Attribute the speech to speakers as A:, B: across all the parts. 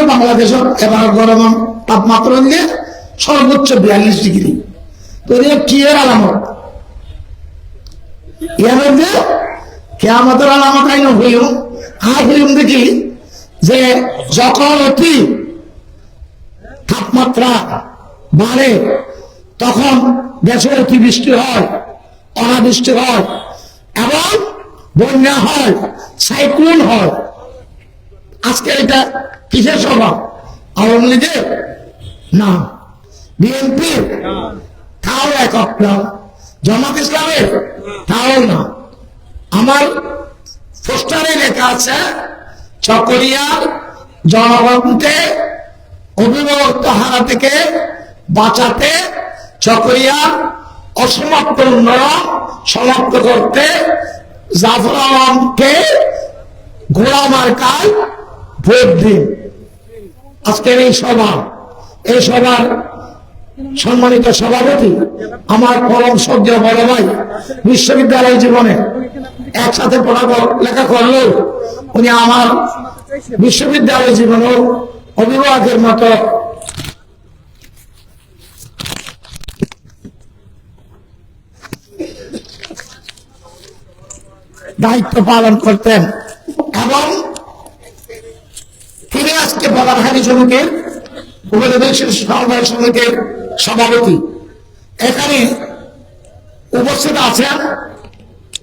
A: Normal বাংলাদেশের এবার গরম তাপমাত্রা দিয়ে সর্বোচ্চ বিয়াল্লিশ ডিগ্রি। তো কি এর আলামত? এর মধ্যে কেয়ামতের আলামত আইন হইম আর হইম দেখি যে যখন অতি তাপমাত্রা বাড়ে, তখন দেশে অতিবৃষ্টি হয়, অনাবৃষ্টি হয়, এবং বন্যা হয়, সাইক্লোন হয়। আজকে এটা কিসের স্বভাব আওয়ামী লীগের? না। বিএনপির তাও একক না জামাত ইসলামের? তাও না। আমার পোস্টারে লেখা আছে চকরিয়ার জনগণকে অভিভাবক হারা থেকে বাঁচাতে চকরিয়ার অসমাপ্ত উন্নয়ন সমাপ্ত করতে জাফর আলমকে ঘোড়া মার্কায় ভোট দিন। আজকের এই সভা, এই সভার সম্মানিত সভাপতি আমার পরম সহ্য বড় ভাই বিশ্ববিদ্যালয় জীবনে একসাথে লেখা করলেও উনি আমার বিশ্ববিদ্যালয় জীবনেও অভিভাবকের মতো দায়িত্ব পালন করতেন এবং তিনি আজকে বলারহারি সমিতির উপনিবেশ সমবায় সমিতির সভাপতি। এখানে উপস্থিত আছেন।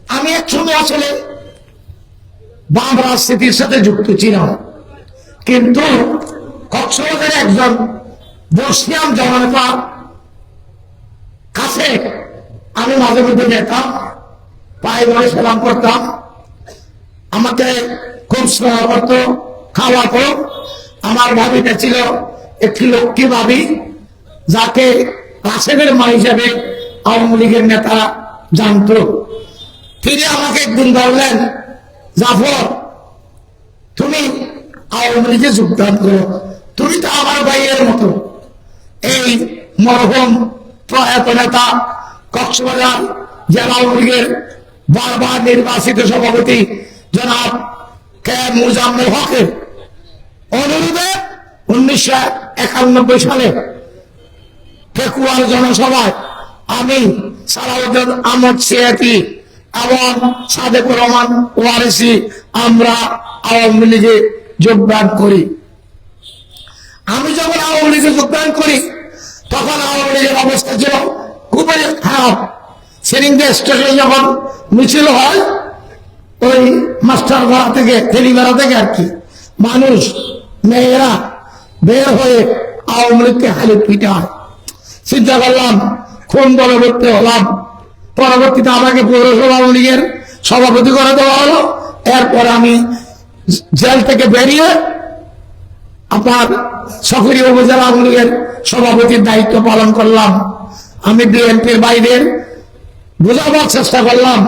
A: আমি একসময় আসলে বাম রাজনীতির সাথে যুক্ত ছিলাম। কিন্তু কক্সবাজারে একজন বসিয়াম জননেতা কাছে আমি মাঝে মধ্যে যেতাম, পায়ে ধরে সালাম করতাম। আমাকে খুব স্নেহ করতো। খাওয়াতো আমার ভাবিটা ছিল একটি লক্ষ্মী ভাবি, যাকে রাশেদের মা হিসেবে আওয়ামী লীগের নেতা জানত। তিনি আমাকে একদিন বললেন, জাফর, তুমি আওয়ামী লীগে যোগদান করো। তুমি তো আমার ভাইয়ের মতো। এই মরহম প্রয়াত নেতা, কক্সবাজার জেলা আওয়ামী লীগের বারবার নির্বাচিত সভাপতি জনাব কে মুজাম্মেল হকের। অনুরোধে উনিশশো একানব্বই সালে ফেকুয়ার জনসভায় আমি সালাউদ্দিন আহমদ সিয়াতি এবং সাদেকুর রহমান ওয়ারিসি আমরা আওয়ামী লীগে যোগদান করি। আমি যখন আওয়ামী লীগে যোগদান করি, তখন আওয়ামী লীগের অবস্থা ছিল খুবই খারাপ। সেরিংদে স্টেশনে যখন মিছিল হয়, ওই মাস্টার ভাড়া থেকে ফেরি ভাড়া থেকে আর কি, মানুষ মেয়েরা বের হয়ে আওয়ামী লীগকে হালি পিটা। হয় চিন্তা করলাম কোন দলে ভর্তি হলাম। পরবর্তীতে আমাকে পৌরসভা আওয়ামী লীগের সভাপতি করে দেওয়া হলো। এরপর আমি জেল থেকে বেরিয়ে আপনার সফরি উপজেলা আওয়ামী লীগের সভাপতির দায়িত্ব পালন করলাম। আমি বিএনপির বাইরের বোঝাবার চেষ্টা করলাম।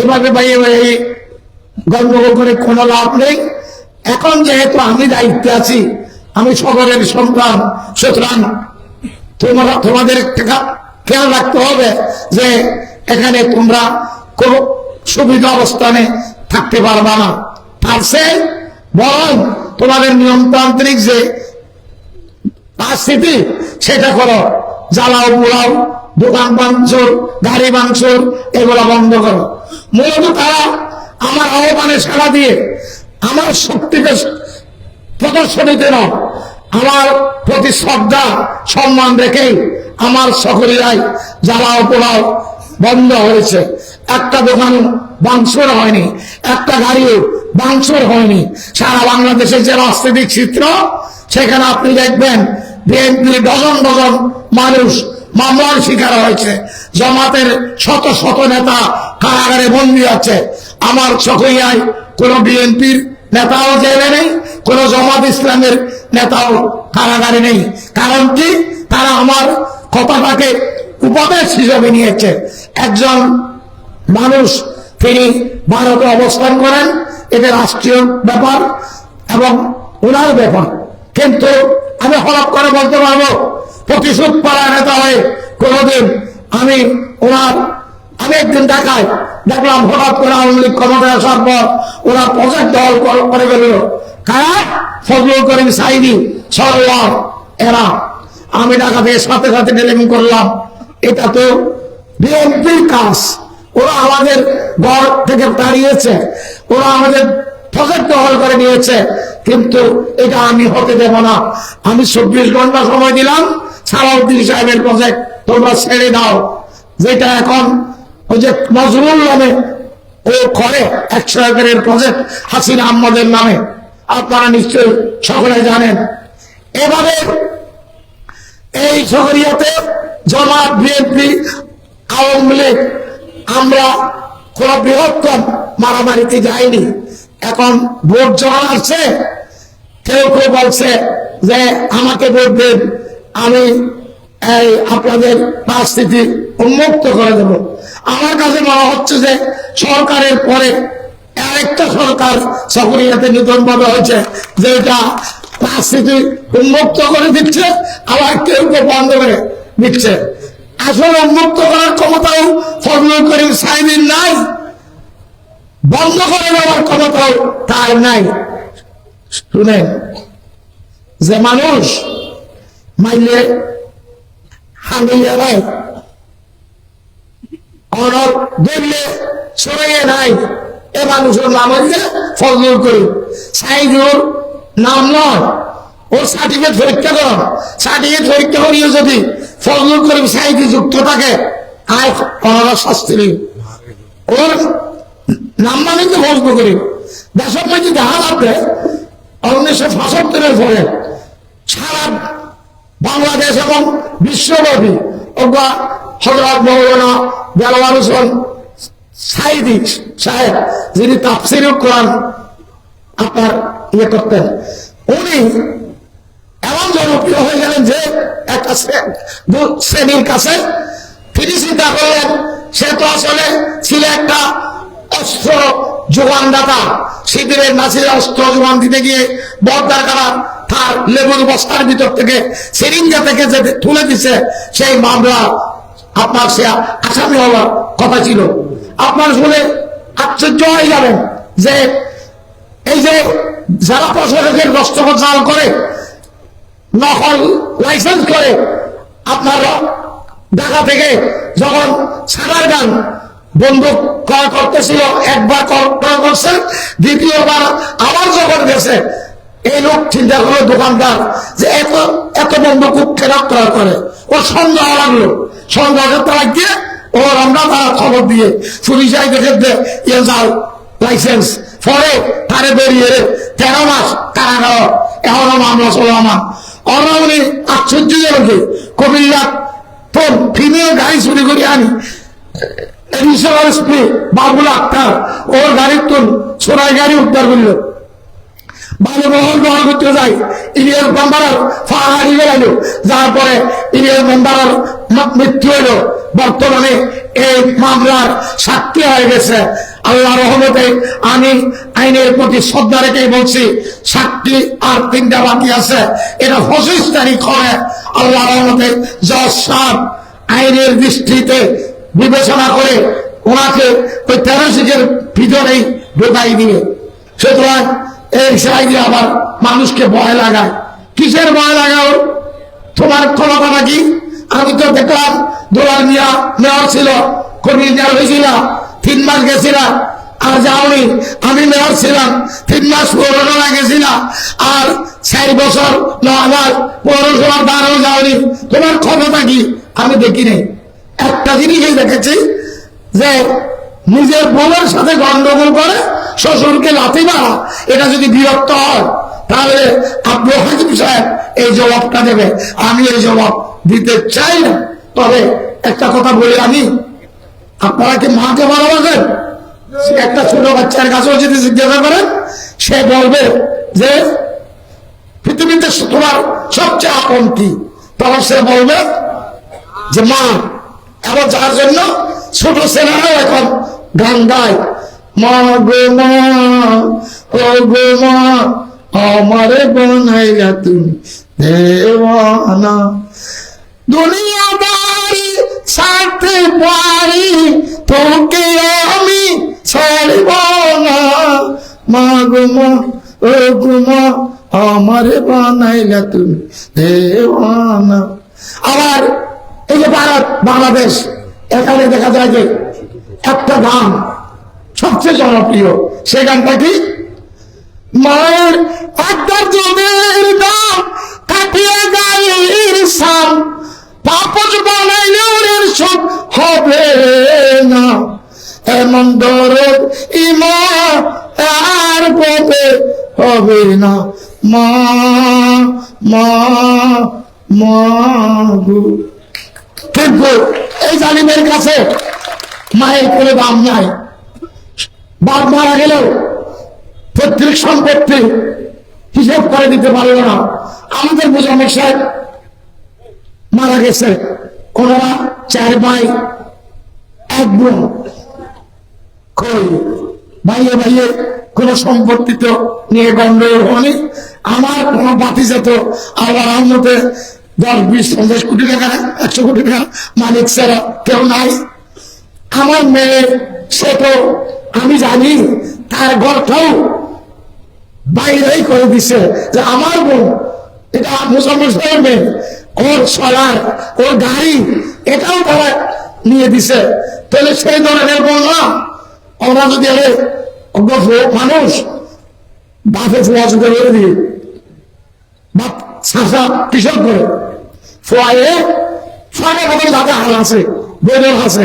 A: এভাবে বাইরে গন্ডগোল করে কোনো লাভ নেই। এখন যেহেতু আমি দায়িত্বে আছি, আমি শহরের সন্তান, সুতরাং তোমরা তোমাদের খেয়াল রাখতে হবে যে এখানে তোমরা কোন সুবিধা অবস্থানে থাকতে পারবা না। পারছে বরং তোমাদের নিয়মতান্ত্রিক যে রাজনীতি সেটা করো। জ্বালাও, পোড়াও, দোকান ভাঙচুর, গাড়ি ভাঙচুর, এগুলো বন্ধ করো। মূলত তারা আমার আহ্বানে সাড়া দিয়ে আমার শক্তিকে প্রদর্শনীতে নয় আমার প্রতি শ্রদ্ধা, সম্মান রেখেই আমার সকলেরাই জ্বালাও পোড়াও বন্ধ হয়েছে। একটা দোকান বাংসুর হয়নি, একটা গাড়িও বাংসুর হয়নি। সারা বাংলাদেশের যে রাজনৈতিক চিত্র, সেখানে আপনি দেখবেন বিএনপির ডজন ডজন মানুষ মামলার শিকার হয়েছে। জমাতের শত শত নেতা কারাগারে বন্দী আছে। আমার চকইয়ায় কোন বিএনপির নেতাও জেলে নেই, কোন জমাত ইসলামের নেতাও কারাগারে নেই। কারণ কি? তারা আমার কথাটাকে উপদেশ হিসেবে নিয়েছে। একজন মানুষ, তিনি ভারতে অবস্থান করেন, এটা রাষ্ট্রীয় ব্যাপার এবং ওনার ব্যাপার। কিন্তু আমি হরপ করে বলতে পারব, প্রতিশোধ পাড়া নেতা হয়ে কোনোদিন আমি ওনার আমি একদিন ঢাকায় দেখলাম হঠাৎ করে আওয়ামী লীগ ক্ষমতায় আসার পর ওরা প্রজেক্ট দল করে ফেলল। কারা? ফজল করিম সাইদি, সরওয়ার, এরা। আমি ঢাকা থেকে সাথে সাথে টেলিফোন করলাম। এটা তো বিএনপির কাজ। ওরা আমাদের ঘর থেকে তাড়িয়েছে। ওরা আমাদের প্রজেক্ট দখল করে নিয়েছে। কিন্তু এটা আমি হতে দেব না। আমি চব্বিশ ঘণ্টা সময় দিলাম। সালাউদ্দিন সাহেবের প্রজেক্ট তোমরা ছেড়ে দাও। যেটা এখন ওই যে নজরুল নামে, ও করে একশো একরের প্রজেক্ট হাসিনা আহমদের নামে। আপনারা নিশ্চয়ই সকলে জানেন। এভাবে এই শহরিয়াতে জমাত বিএনপি আওয়ামী লীগ, আমরা কোন বৃহত্তম মারামারিতে যাইনি। এখন ভোট যখন আসছে, কেউ কেউ বলছে যে, আমাকে ভোট দেন, আমি এই আপনাদের পরিস্থিতি উন্মুক্ত করে দেব। আমার কাছে মনে হচ্ছে যে সরকারের পরে আরেকটা সরকার সকরিয়াতে নতুন ভাবে হয়েছে যে এটা পরিস্থিতি উন্মুক্ত করে দিচ্ছে, আবার কেউ কেউ বন্ধ করে দিচ্ছে। আসলে উন্মুক্ত করার ক্ষমতাও ফজল করিম সাহেবের নাই, বন্ধ করে দেওয়ার ক্ষমতাও তার নাই। শুনেন, যে মানুষ মাইলে হামিয়ে নাই। অনর দিল্লে সরাইয়ে নাই। এ মানুষের নাম হচ্ছে ফজল করিম। সাইজুর নাম নয়। ওর সার্টিফিকেট পরীক্ষা করো। সার্টিফিকেট পরীক্ষা করিও যদি ফজল করিম সাইদি যুক্ত থাকে আয় অনারা শাস্তি নেই। ওর নাম মানে তো ফজল করিম? দেশের মধ্যে দেখা লাগবে উনিশশো পঁচাত্তরের পরে সারা বাংলাদেশ এবং বিশ্বব্যাপী ওগা হজরত মৌলানা দেওয়ার হোসেন সাইদি সাহেব, যিনি তাফসির কোরআন আপনার ইয়ে করতেন, উনি এমন জনপ্রিয় হয়ে গেলেন যে একটা শ্রেণির কাছে। তিনি চিন্তা করলেন, সে তো আসলে ছিল একটা অস্ত্র যোগানদাতা। শিবিরের নাসির অস্ত্র যোগান দিতে গিয়ে বর্দার কারা তার লেবুর বস্তার ভিতর থেকে সিরিঞ্জা থেকে যে তুলে দিছে, সেই মামলা আপনার সে আসামি হওয়ার কথা ছিল। আপনার শুনে আশ্চর্য হয়ে যাবেন যে এই যে যারা প্রশাসকের দস্তখত করে, নকল লাইসেন্স করে, আপনার ঢাকা থেকে যখন সাদার গান বন্দুক ক্রয় করতেছিল, একবার ক্রয় করছে, দ্বিতীয়বার আবার যখন গেছে এই লোক চিন্তা করল, দোকানদার, যে এত এত বন্ধ খুব কেন ক্রয় করে? ওর সন্দেহ লাগল। সন্দেহ তারা গিয়ে, ওর আমরা তারা খবর দিয়ে পুলিশ দেখে ইয়ে যাও লাইসেন্স পরে তারে বেরিয়ে তেরো মাস কারাগার এখনও মামলা চলো আমার ওরা উনি আশ্চর্যজনকে কবিল্লা তোর ফিমেল গাড়ি চুরি করে আনি। বাবুল আক্তার, ওর গাড়ির তোর সোনাই গাড়ি উদ্ধার করল। বালুমহল গ্রহণ করতে যাই। ইলিয়াস মেম্বারের ফাহারি গেল যার পরে ইলিয়াস মেম্বারের মৃত্যু হইল বর্তমানে এই মামলার সাক্ষী হয়ে গেছে। আল্লাহ রহমতে আমি আইনের প্রতি শ্রদ্ধা রেখে বলছি, সাক্ষী আর তিনটা বাকি আছে। এটা পঁচিশ তারিখ হয় আল্লাহ রহমতে জজ আইনের দৃষ্টিতে বিবেচনা করে ওনাকে ওই তেরো সিটের ভিতরেই ঢোকাই দিয়ে সুতরাং এই সাইডে আবার মানুষকে ভয় লাগায়। কিসের ভয় লাগাও? তোমার ক্ষমতাটা কি আমি তো দেখলাম দোলার মিয়া মেয়র ছিল, কর্মী মেয়র হয়েছিল, তিন মাস গেছিলাম, আর যাওনি। আমি মেয়র ছিলাম, তিন মাস পৌরসভা গেছিলাম, আর চার বছর মাস পৌরসভার দ্বারাও যাওনি। তোমার ক্ষমতা কি? আমি দেখি নেই একটা জিনিসই দেখেছি যে নিজের বউয়ের সাথে গন্ডগোল করে শ্বশুরকে লাথি মারা এটা যদি বিরক্ত হয়, তাহলে আব্দুল হাকিম সাহেব এই জবাবটা দেবে। আমি এই জবাব দিতে চাই না। তবে একটা কথা বলি আমি, আপনারা কি মাকে ভালোবাসেন? একটা ছোট বাচ্চার কাছেও যদি জিজ্ঞাসা করেন, সে বলবে যে, পৃথিবীতে তোমার সবচেয়ে আপন কি? তখন সে বলবে যে, মা এবং যার জন্য ছোট ছেলেরাও এখন গান গায় মা ও গো মা আমারে বানাইলা তুমি দেওয়ানা দুনিয়াদারি ছাড়তে পারি তোকে আমি ছাড়ব না মা গো মা ও গো মা আমারে বানাইলা তুমি দেওয়ানা আবার এই যে ভারত, বাংলাদেশ, এখানে দেখা যায় যে একটা গান সবচেয়ে জনপ্রিয়। সে গানটা কি? মায়ের একবার জমির দাম কাটিয়ে গায়ের সাম। পাপজ বানাইলে ওর সব হবে না। এমন দরদ ইমা আর পথে হবে না। মা মা মা গো। কিন্তু এই জালিমের কাছে মায়ের কোনো দাম নাই। বাপ মারা গেলেও পৈতৃক সম্পত্তি হিসেব করে দিতে পারল না। আমাদের মোজামের সাহেব মারা গেছে। ওনারা চার ভাই, এক বোন। ভাইয়ে ভাইয়ে কোন সম্পত্তি তো নিয়ে গন্ডগোল হয়নি। আমার কোন বাতি যেত আল্লাহ রহমতে দশ, বিশ, পঞ্চাশ কোটি টাকা, একশো কোটি টাকা মালিক ছাড়া কেউ নাই। আমার মেয়ে সে তো, আমি জানি, তার ঘরটাও বাইরেই করে দিছে যে আমার বোন, এটা মুসলমান মেয়ে, ওর সলার, ওর গাড়ি, এটাও তারা নিয়ে দিছে। তাহলে সেই ধরনের না ওরা যদি আরে মানুষ, বাপে ফোয়া চুকে করে দিয়ে বাপ শাসা কিসব করে, ফোয়ায়ে ফাঁকা কত দাদা হাল আছে বইনের আছে।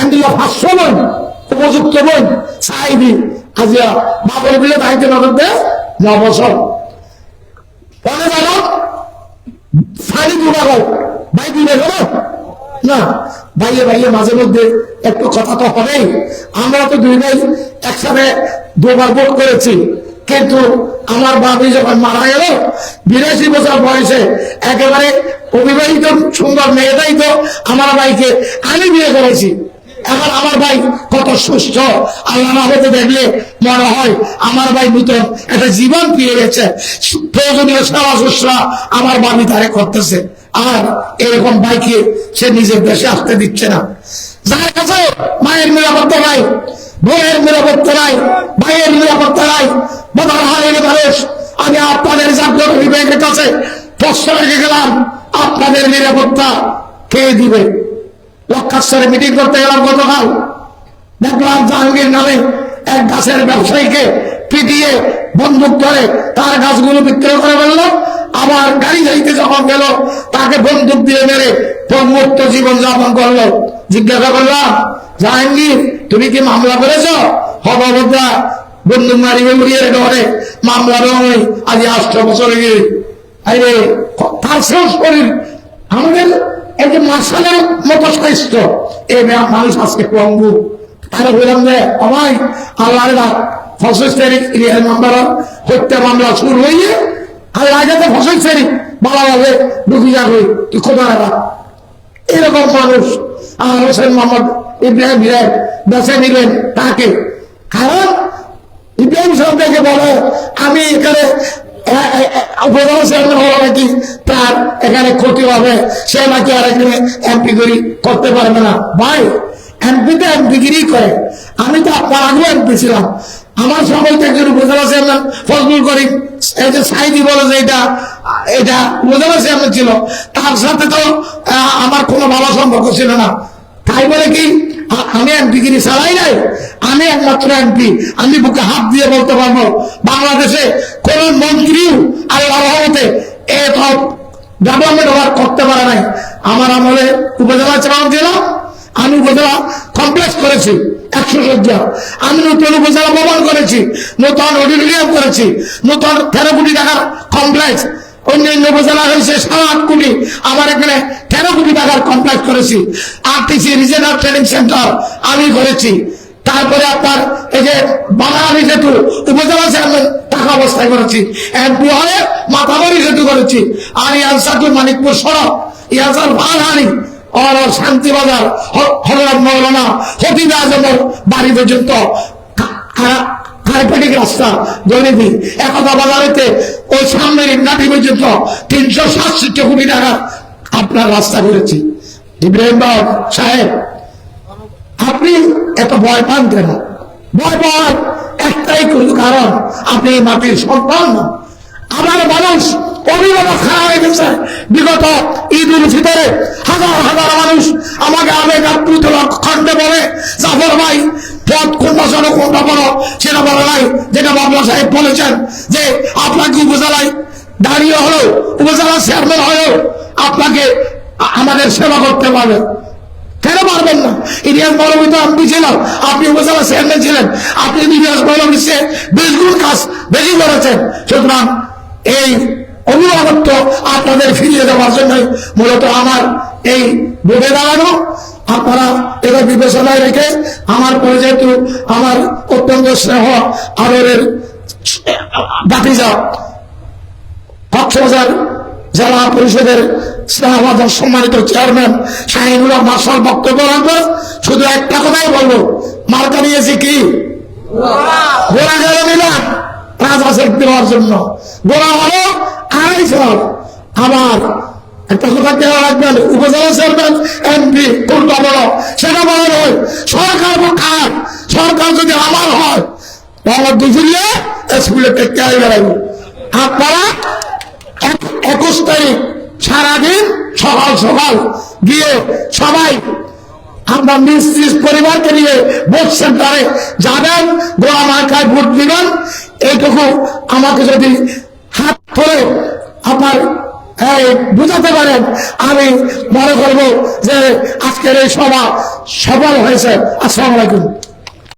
A: এমনি পাঁচশো বোন, উপযুক্ত বোন চাইবি আজিয়া বাবর বিলে দায়িত্ব নজর দে ন বছর। পরে ফাড়ি দুটা হোক, ভাই দিবে গেল না, ভাইয়ে ভাইয়ে মাঝে মধ্যে একটু কথা তো হবেই। আমরা তো দুই ভাই একসাথে দুবার ভোট করেছি। কিন্তু আমার বাবি যখন মারা গেল, বিরাশি বছর বয়সে একেবারে অবিবাহিত সুন্দর মেয়েটাই তো আমার ভাইকে আমি বিয়ে করেছি। এখন আমার ভাই কত সুস্থ। আল্লাহ দেখলে মনে হয় আমার ভাই নূতন একটা জীবন পেয়ে গেছে। প্রয়োজনীয় সেবা শুশ্রা আমার বাবি তারে করতেছে। আর এরকম ভাইকে সে নিজের দেশে আসতে দিচ্ছে না। যার কাছে মায়ের নিরাপত্তা নাই, বোনের নিরাপত্তা নাই, ভাইয়ের নিরাপত্তা নাই বোধার হারের মানুষ আমি আপনাদের জাতীয় বিবেকের কাছে প্রশ্ন রেখে গেলাম, আপনাদের নিরাপত্তা কে দিবে? লক্ষাশ্বরে মিটিং করতে গেলাম গতকাল। দেখলাম জাহাঙ্গীর নামে এক গাছের ব্যবসায়ীকে পিটিয়ে বন্দুক ধরে তার গাছগুলো বিক্রয় করে ফেলল। আবার গাড়ি যাইতে যখন গেল, তাকে বন্দুক দিয়ে মেরে মুক্ত জীবন যাপন করল। জিজ্ঞাসা করলাম, জাহাঙ্গীর, তুমি কি মামলা করেছ? হবভদ্রা বন্দুক মারিবে উড়িয়ে ডরে মামলা নয় আজ আষ্ট বছর গিয়ে আরে তার শেষ শরীর আমাদের এই মাসালের মতো স্বাস্থ্য এই মানুষ আজকে পঙ্গু তারা বললাম যে অমাই আল্লাহ ফসল তারিখ মামলা হত্যা মামলা শুরু হইয়ে আল্লাহ যাতে ফসল তারিখ বলা যাবে ঢুকি যাবে তুই খোদা এরকম মানুষ। আর হোসেন মোহাম্মদ ইব্রাহিম হিরেন বেছে নিলেন তাকে। কারণ ইব্রাহিম সাহেব বলে, আমি এখানে উপজেলা চেয়ারম্যান নাকি তার এখানে ক্ষতি হবে। সে নাকি এমপি করি করতে পারবে না। ভাই করে। আমি তো আপনার এমপি ছিলাম। আমার থেকে উপজেলা চেয়ারম্যান ফজলুল করিম, এই যে সাইদি বলে যে এটা এটা উপজেলা চেয়ারম্যান ছিল। তার সাথে তো আমার কোনো ভালো সম্পর্ক ছিল না। তাই বলে কি আমি এমপি গিরি চালাই নাই। আমি একমাত্র এমপি আমি বুকে হাত দিয়ে বলতে পারব, বাংলাদেশে কোন মন্ত্রীও আল্লাহ রহমতে এত ডেভেলপমেন্ট হওয়ার করতে পারে নাই। আমার আমলে উপজেলা চেয়ারম্যান দিলাম আমি উপজেলা কমপ্লেক্স করেছি, একশো সজ্জা। আমি নতুন উপজেলা ভবন করেছি, নতুন অডিটোরিয়াম করেছি, নতুন তেরো টাকার কমপ্লেক্স অন্যান্য উপজেলা হয়েছে সাড়ে আট কোটি। আমার এখানে তেরো কোটি টাকার কমপ্লেক্স করেছি। আরটিসি রিজনাল ট্রেনিং সেন্টার আমি করেছি। তারপরে আপনার এই যে বাঙালি সেতু, উপজেলা চেয়ারম্যান অবস্থায় করেছি। এমপি হয়ে মাথা বাড়ি সেতু করেছি। আর ইয়ানসারকে মানিকপুর সড়ক ইয়ানসার ভালহানি। আর শান্তিবাজার হররাম মৌলানা হতিব বাড়ি পর্যন্ত হাইপেটিক রাস্তা একতা বাজারেতে ওই সামনের পর্যন্ত তিনশো সাতষট্টি কোটি টাকা আপনার রাস্তা করেছি। ইব্রাহিম সাহেব, আপনি এত ভয় পান কেন? ভয় পাওয়ার একটাই কিন্তু কারণ, আপনি এই মাটির সন্তান। আমার মানুষ অভিভাবক খারাপ হয়ে গেছে। বিগত ঈদ উল ফিতরে হাজার হাজার মানুষ আমাকে আবেগ আপ্লুত খণ্ডে বলে, জাফর ভাই, পথ কোনটা ছোট কোনটা বড়, সেটা বলে নাই। যেটা বাবলা সাহেব বলেছেন যে, আপনাকে উপজেলায় দাঁড়িয়ে হলো উপজেলা চেয়ারম্যান হয়েও আপনাকে আমাদের সেবা করতে পারবে কেন পারবেন না? ইলিয়াস মৌলবী তো আমি ছিলাম আপনি উপজেলা চেয়ারম্যান ছিলেন, আপনি ইলিয়াস মৌলবী সে বেশ গুণ কাজ বেশি করেছেন। সুতরাং এই অভিভাবকত্ব আপনাদের ফিরিয়ে দেওয়ার জন্য মূলত আমার এই বোধে দাঁড়ানো। আপনারা এটা বিবেচনায় রেখে আমার পরে যেহেতু আমার অত্যন্ত স্নেহ আদরের বাতিজা কক্সবাজার জেলা পরিষদের সম্মানিত চেয়ারম্যান শাহিনুল্লাহ মার্শাল বক্তব্য রাখবে শুধু একটা কথাই বলব, মার্কা নিয়েছি কি? গোড়া গেল নিলাম রাজা শেখ দেওয়ার জন্য। গোড়া হলো আড়াইশো আমার একটা কথা কেন রাখবেন, উপজেলা চেয়ারম্যান, এমপি কোনটা বড়, সেটা বড় নয়, সরকার কার সরকার যদি আমার হয়, তাহলে দুপুরিয়ে স্কুলে টেকে বেড়াইব আপনারা একুশ তারিখ সারাদিন সকাল সকাল গিয়ে সবাই আমরা নিজ পরিবারকে নিয়ে ভোট সেন্টারে যাবেন গোড়া মার্কায় ভোট দিবেন। এইটুকু আমাকে যদি হাত ধরে আপনার বুঝাতে পারেন, আমি মনে করব যে আজকের এই সভা সফল হয়েছে। আসসালামু আলাইকুম।